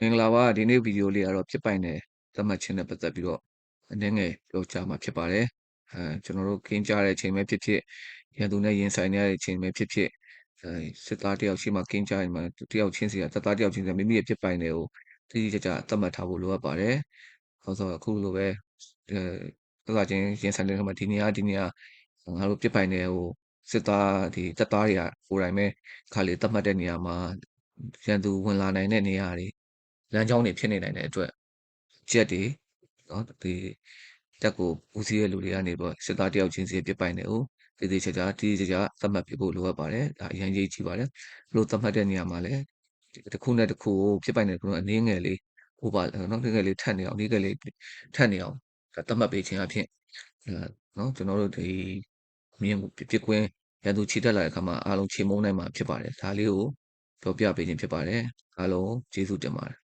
မင်္ဂလာပါဒီနေ့ဗီဒီယိုလေးကတော့ဖြစ်ပိုင်တဲ့သတ်မှတ်ခြင်းနဲ့ပတ်သက်ပြီးတော့အနည်းငယ်ပြောကြားမှာဖြစ်ပါတယ်အဲကျွန်တော်တို့ခင်းကြတဲ့အချိန်ပဲဖြစ်ဖြစ်ရန်သူနဲ့ရင်ဆိုင်နေရတဲ့အချိန်ပဲဖြစ်ဖြစ်အဲစစ်သားတယောက်ရှိမှခင်းကြရင်မှတယောက်ချင်းစီကတပ်သားတယောက်ချင်းစီမိမိရဲ့ဖြစ်ပိုင်တွေကိုတိတိကျကျသတ်မှတ်ထားဖို့လိုအပ်ပါတယ်ဟောဆိုအခုလိုပဲအဲသက်သာချင်းရင်ဆိုင်တဲ့ခါမှာဒီနေရာဒီနေရာငါတို့ဖြစ်ပိုင်တဲ့ဟိုစစ်သားဒီတပ်သားတွေကကိုယ်တိုင်ပဲခါလေသတ်မှတ်တဲ့နေရာမှာရန်သူဝင်လာနိုင်တဲ့နေရာတွေ လမ်းကြောင်းတွေဖြစ်နေနိုင်တဲ့အတွက်ချက်တွေနော်ဒီတက်ကိုဦးစီးရဲ့လူတွေကနေပေါ့စစ်သားတယောက်ချင်းစီပြစ်ပိုင်တယ်ဟုတ်ဒီဒီချာချာဒီဒီချာသတ်မှတ်ပြဖို့လိုအပ်ပါတယ်ဒါအရင်ကြီးကြည့်ပါတယ်ဘလို့သတ်မှတ်တဲ့နေရာမှာလည်းတစ်ခုနဲ့တစ်ခုကိုပြစ်ပိုင်တဲ့ခုအနည်းငယ်လေး over နော်ငယ်လေးထက်နေအောင်ဒီငယ်လေးထက်နေအောင်သတ်မှတ်ပေးခြင်းအဖြစ်နော်ကျွန်တော်တို့ဒီမြင်ပြစ်ကွင်းရန်သူခြေတက်လာတဲ့အခါမှာအားလုံးခြေမုံနိုင်မှာဖြစ်ပါတယ်ဒါလေးကိုပြောပြပေးခြင်းဖြစ်ပါတယ်အားလုံးကျေးဇူးတင်ပါတယ်